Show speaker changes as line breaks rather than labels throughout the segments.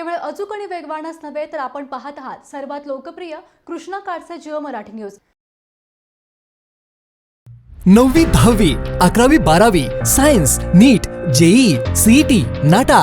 केवळ अचूक आणि वेगवानच नव्हे तर आपण पाहत आहात सर्वात लोकप्रिय कृष्णा काडचे जिओ मराठी न्यूज.
नववी दहावी अकरावी बारावी science NEET JEE CET NATA.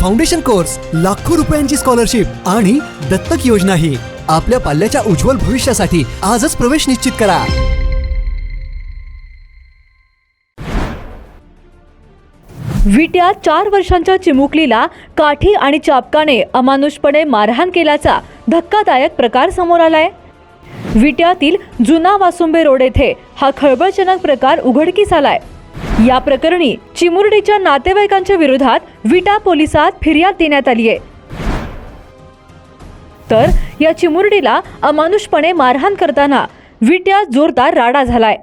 Foundation course लाखो रुपयांची स्कॉलरशिप आणि दत्तक योजना ही आपल्या पाल्याच्या उज्ज्वल भविष्यासाठी आजच प्रवेश निश्चित करा.
विट्या चार वर्षांच्या चिमुकलीला काठी आणि चापकाने अमानुषपणे मारहाण केल्याचा धक्कादायक प्रकार समोर आलाय. विट्यातील जुना वासुंबे रोड येथे हा खळबळजनक प्रकार उघडकीस आलाय. या प्रकरणी चिमुरडीच्या नातेवाईकांच्या विरोधात विटा पोलिसात फिर्याद देण्यात आली आहे तर या चिमुरडीला अमानुषपणे मारहाण करताना विट्या जोरदार राडा झालाय.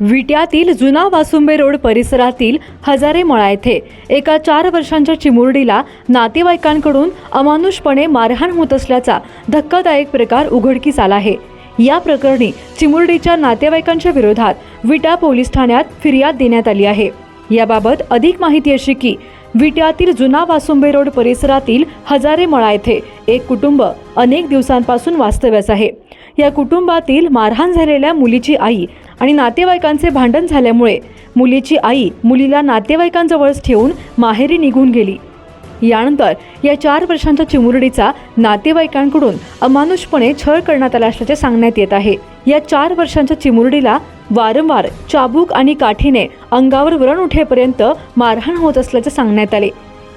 विट्यातील जुना वासुंबे रोड परिसरातील हजारे मळा येथे एका चार वर्षांच्या चिमुरडीला नातेवाईकांकडून अमानुषपणे मारहाण होत असल्याचा धक्कादायक प्रकार उघडकीस आला आहे. या प्रकरणी चिमुरडीच्या नातेवाईकांच्या विरोधात विटा पोलीस ठाण्यात फिर्याद देण्यात आली आहे. याबाबत अधिक माहिती अशी की विट्यातील जुना वासुंबे रोड परिसरातील हजारे मळा येथे एक कुटुंब अनेक दिवसांपासून वास्तव्यास आहे. या कुटुंबातील मारहाण झालेल्या मुलीची आई आणि नातेवाईकांचे भांडण झाल्यामुळे मुलीची आई मुलीला नातेवाईकांजवळच ठेवून माहेरी निघून गेली. यानंतर या चार वर्षांच्या चिमुरडीचा नातेवाईकांकडून अमानुषपणे छळ करण्यात आला असल्याचे सांगण्यात येत आहे. या चार वर्षांच्या चिमुरडीला वारंवार चाबूक आणि काठीने अंगावर व्रण उठेपर्यंत मारहाण होत असल्याचे सांगण्यात आले.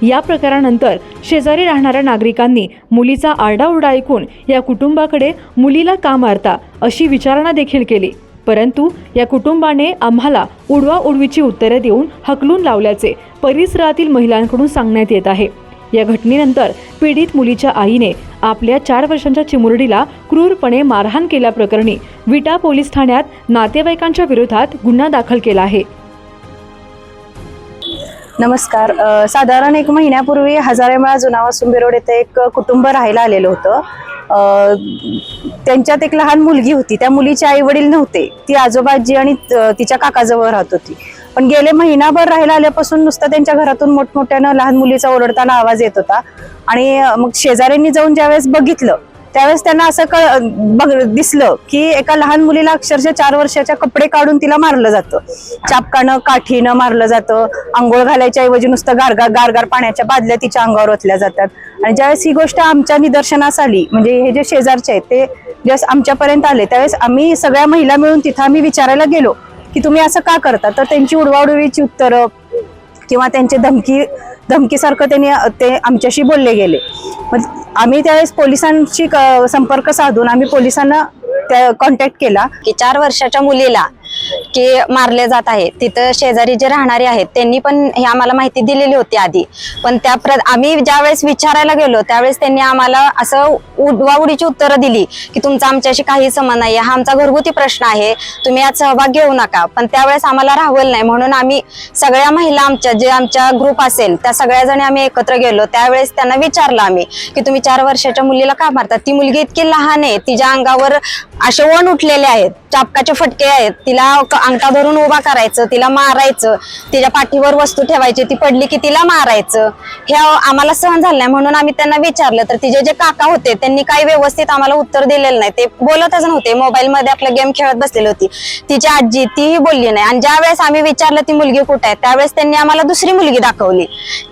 या प्रकारानंतर शेजारी राहणाऱ्या नागरिकांनी मुलीचा आरडाओरडा ऐकून या कुटुंबाकडे मुलीला का मारता अशी विचारणा देखील केली. परंतु या कुटुंबाने आम्हाला उडवा उडवीची उत्तरे देऊन हकलून लावल्याचे परिसरातील महिलांकडून सांगण्यात येत आहे. या घटनेनंतर पीडित मुलीच्या आईने आपल्या चार वर्षांच्या चिमुरडीला क्रूरपणे मारहाण केल्याप्रकरणी विटा पोलीस ठाण्यात नातेवाईकांच्या विरोधात गुन्हा दाखल केला आहे.
नमस्कार. साधारण एक महिन्यापूर्वी हजारेमाळा जुना वासुंबी रोड येथे एक कुटुंब राहायला आलेलं होतं. त्यांच्यात एक लहान मुलगी होती. त्या मुलीचे आई वडील नव्हते. ती आजोबाजी आणि तिच्या काकाजवळ राहत होती. पण गेले महिनाभर राहायला आल्यापासून नुसतं त्यांच्या घरातून मोठमोठ्यानं लहान मुलीचा ओरडताना आवाज येत होता. आणि मग शेजाऱ्यांनी जाऊन ज्यावेळेस बघितलं त्यावेळेस त्यांना असं कळ बघ दिसलं की एका लहान मुलीला अक्षरशः चार वर्षाच्या कपडे काढून तिला मारलं जातं. चापकानं काठीनं मारलं जातं. आंघोळ घालायच्या ऐवजी नुसतं गारगार गारगार पाण्याच्या बादल्या तिच्या अंगावर ओतल्या जातात. आणि ज्यावेळेस ही गोष्ट आमच्या निदर्शनास आली म्हणजे हे जे शेजारचे आहेत ते ज्यावेळेस आमच्यापर्यंत आले त्यावेळेस आम्ही सगळ्या महिला मिळून तिथं आम्ही विचारायला गेलो की तुम्ही असं का करता? तर त्यांची उडवाउडवीची उत्तरं किंवा त्यांचे धमकी धमकीसारखं त्यांनी ते आमच्याशी बोलले गेले. मग आम्ही त्यावेळेस पोलिसांशी क- संपर्क साधून आम्ही पोलिसांना त्या कॉन्टॅक्ट केला.
की चार वर्षाच्या मुलीला की मारले जात आहे तिथं शेजारी जे राहणारे आहेत त्यांनी पण हे आम्हाला माहिती दिलेली होती आधी. पण त्या प्र आम्ही ज्यावेळेस विचारायला गेलो त्यावेळेस त्यांनी आम्हाला असं उडवाउडीची उत्तरं दिली की तुमचा आमच्याशी काही संबंध नाही हा आमचा घरगुती प्रश्न आहे तुम्ही यात सहभाग घेऊ नका. पण त्यावेळेस आम्हाला राहवल नाही. म्हणून आम्ही सगळ्या महिला आमच्या जे आमच्या ग्रुप असेल त्या सगळ्या जणी आम्ही एकत्र गेलो. त्यावेळेस त्यांना विचारलं आम्ही की तुम्ही चार वर्षाच्या मुलीला का मारतात ती मुलगी इतकी लहान आहे तिच्या अंगावर असे वण उठलेले आहेत. चापकाचे फटके आहेत. तिला अंगठा धरून उभा करायचं तिला मारायचं तिच्या पाठीवर वस्तू ठेवायची ती पडली की तिला मारायचं. हे आम्हाला सहन झालं नाही. म्हणून आम्ही त्यांना विचारलं तर तिचे जे काका होते त्यांनी काही व्यवस्थित आम्हाला उत्तर दिलेलं नाही. ते बोलतच नव्हते. मोबाईल मध्ये आपलं गेम खेळत बसलेली होती. तिची आजी तीही बोलली नाही. आणि ज्या वेळेस आम्ही विचारलं ती मुलगी कुठे आहे? त्यावेळेस त्यांनी आम्हाला दुसरी मुलगी दाखवली.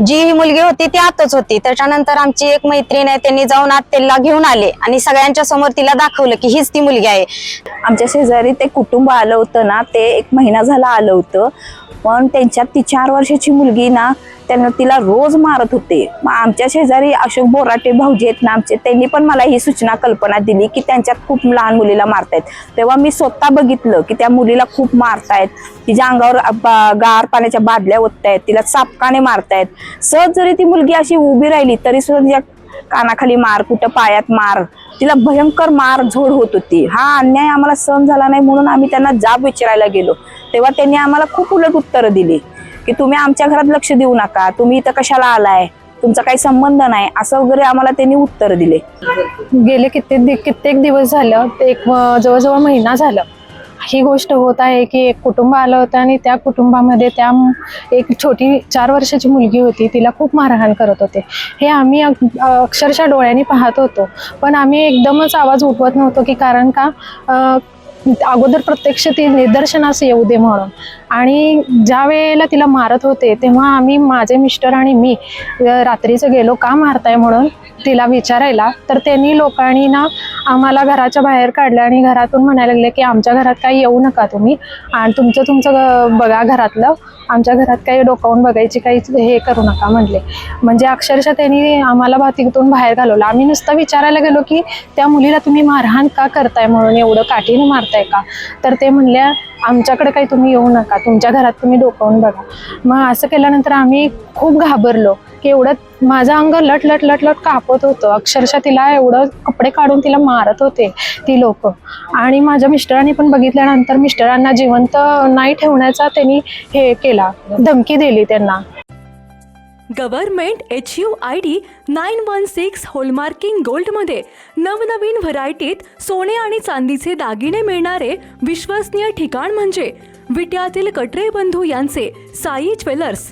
जी ही मुलगी होती ती आतच होती. त्याच्यानंतर आमची एक मैत्रीण आहे त्यांनी जाऊन आत त्याला घेऊन आले. आणि सगळ्यांच्या समोर तिला दाखवलं की हीच ती मुलगी आहे.
आमच्या शेजारी ते कुटुंब आलं होतं ना ते एक महिना झाला आलं होतं. पण त्यांच्यात ती चार वर्षाची मुलगी ना त्यांना तिला रोज मारत होते. मग आमच्या शेजारी अशोक बोराटे भाऊजी आहेत ना आमचे त्यांनी पण मला ही सूचना कल्पना दिली की त्यांच्यात खूप लहान मुलीला मारतायत. तेव्हा मी स्वतः बघितलं की त्या मुलीला खूप मारतायत. तिच्या अंगावर गार पाण्याच्या बादल्या ओततायत तिला चापकाने मारतायत. सहज जरी ती मुलगी अशी उभी राहिली तरी सुद्धा तिच्या कानाखाली मार कुठं पायात मार तिला भयंकर मार झोड होत होती. हा अन्याय आम्हाला सहन झाला नाही म्हणून आम्ही त्यांना जाब विचारायला गेलो. तेव्हा त्यांनी आम्हाला खूप उलट उत्तरं दिली की तुम्ही आमच्या घरात लक्ष देऊ नका तुम्ही इथं कशाला आलाय तुमचा काही संबंध नाही असं वगैरे आम्हाला त्यांनी उत्तर दिले.
गेले कित्येक कित्येक दिवस झालं ते एक जवळजवळ महिना झालं. ही गोष्ट होत आहे की एक कुटुंब आलं होतं आणि त्या कुटुंबामध्ये त्या एक छोटी चार वर्षाची मुलगी होती तिला खूप मारहाण करत होते. हे आम्ही अक्षरशः डोळ्यांनी पाहत होतो. पण आम्ही एकदमच आवाज उठवत नव्हतो की कारण का अगोदर प्रत्यक्ष ती निदर्शनास येऊ दे म्हणून. आणि ज्या वेळेला तिला मारत होते तेव्हा आम्ही माझे मिस्टर आणि मी रात्रीचं गेलो का मारताय म्हणून तिला विचारायला. तर त्यांनी लोकांनी ना आम्हाला घराच्या बाहेर काढलं आणि घरातून म्हणायला लागले की आमच्या घरात काही येऊ नका तुम्ही. आणि तुमचं तुमचं बघा घरातलं. आमच्या घरात काही डोकावून बघायची काही हे करू नका म्हणले. म्हणजे अक्षरशः त्यांनी आम्हाला भातिकतून बाहेर घालवलं. आम्ही नुसतं विचारायला गेलो की त्या मुलीला तुम्ही मारहाण का करताय म्हणून? एवढं काठीने मारताय का? तर ते म्हणल्या आमच्याकडे काही तुम्ही येऊ नका. तुमच्या घरात तुम्ही डोकावून बघा. मग असं केल्यानंतर आम्ही खूप घाबरलो. की एवढं माझं अंग लट लट लट लट कापत होतं. अक्षरशः तिला एवढं कपडे काढून तिला मारत होते ती लोक. आणि माझ्या मिस्टरांनी पण बघितल्यानंतर मिस्टरांना जिवंत नाही ठेवण्याचा त्यांनी हे केला धमकी दिली त्यांना.
Government H U I D nine one six hallmarking गोल्डमध्ये नवनवीन व्हरायटीत सोने आणि चांदीचे दागिने मिळणारे विश्वसनीय ठिकाण म्हणजे विट्यातील कटरे बंधू यांचे साई ज्वेलर्स.